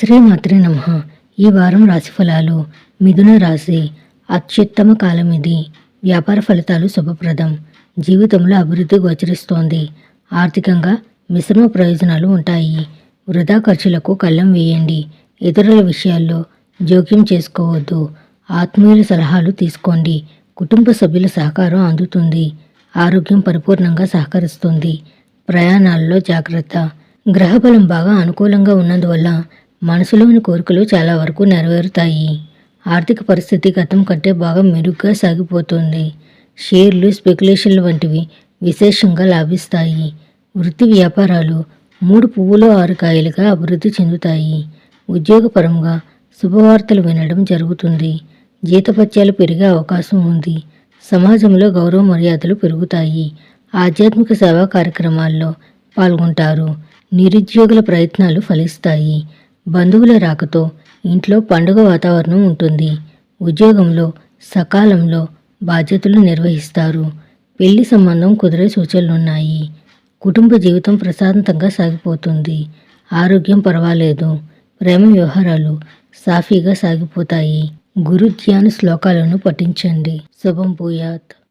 శ్రీమాత్రి నమ. ఈ వారం రాశి ఫలాలు మిథున రాశి అత్యుత్తమ కాలం ఇది. వ్యాపార ఫలితాలు శుభప్రదం. జీవితంలో అభివృద్ధి గోచరిస్తోంది. ఆర్థికంగా మిశ్రమ ప్రయోజనాలు ఉంటాయి. వృధా ఖర్చులకు కళ్ళం వేయండి. ఇతరుల విషయాల్లో జోక్యం చేసుకోవద్దు. ఆత్మీయుల సలహాలు తీసుకోండి. కుటుంబ సభ్యుల సహకారం అందుతుంది. ఆరోగ్యం పరిపూర్ణంగా సహకరిస్తుంది. ప్రయాణాల్లో జాగ్రత్త. గ్రహబలం బాగా అనుకూలంగా ఉన్నందువల్ల మనసులోని కోరికలు చాలా వరకు నెరవేరుతాయి. ఆర్థిక పరిస్థితి గతం కంటే బాగా మెరుగ్గా సాగిపోతుంది. షేర్లు స్పెక్యులేషన్లు వంటివి విశేషంగా లాభిస్తాయి. వృత్తి వ్యాపారాలు మూడు పువ్వులు ఆరు కాయలుగా అభివృద్ధి చెందుతాయి. ఉద్యోగపరంగా శుభవార్తలు వినడం జరుగుతుంది. జీతపత్యాలు పెరిగే అవకాశం ఉంది. సమాజంలో గౌరవ మర్యాదలు పెరుగుతాయి. ఆధ్యాత్మిక సేవా కార్యక్రమాల్లో పాల్గొంటారు. నిరుద్యోగుల ప్రయత్నాలు ఫలిస్తాయి. బంధువుల రాకతో ఇంట్లో పండుగ వాతావరణం ఉంటుంది. ఉద్యోగంలో సకాలంలో బాధ్యతలు నిర్వహిస్తారు. పెళ్ళి సంబంధం కుదిరే సూచనలున్నాయి. కుటుంబ జీవితం ప్రశాంతంగా సాగిపోతుంది. ఆరోగ్యం పర్వాలేదు. ప్రేమ వ్యవహారాలు సాఫీగా సాగిపోతాయి. గురు ధ్యాన శ్లోకాలను పఠించండి. శుభం భూయాత్.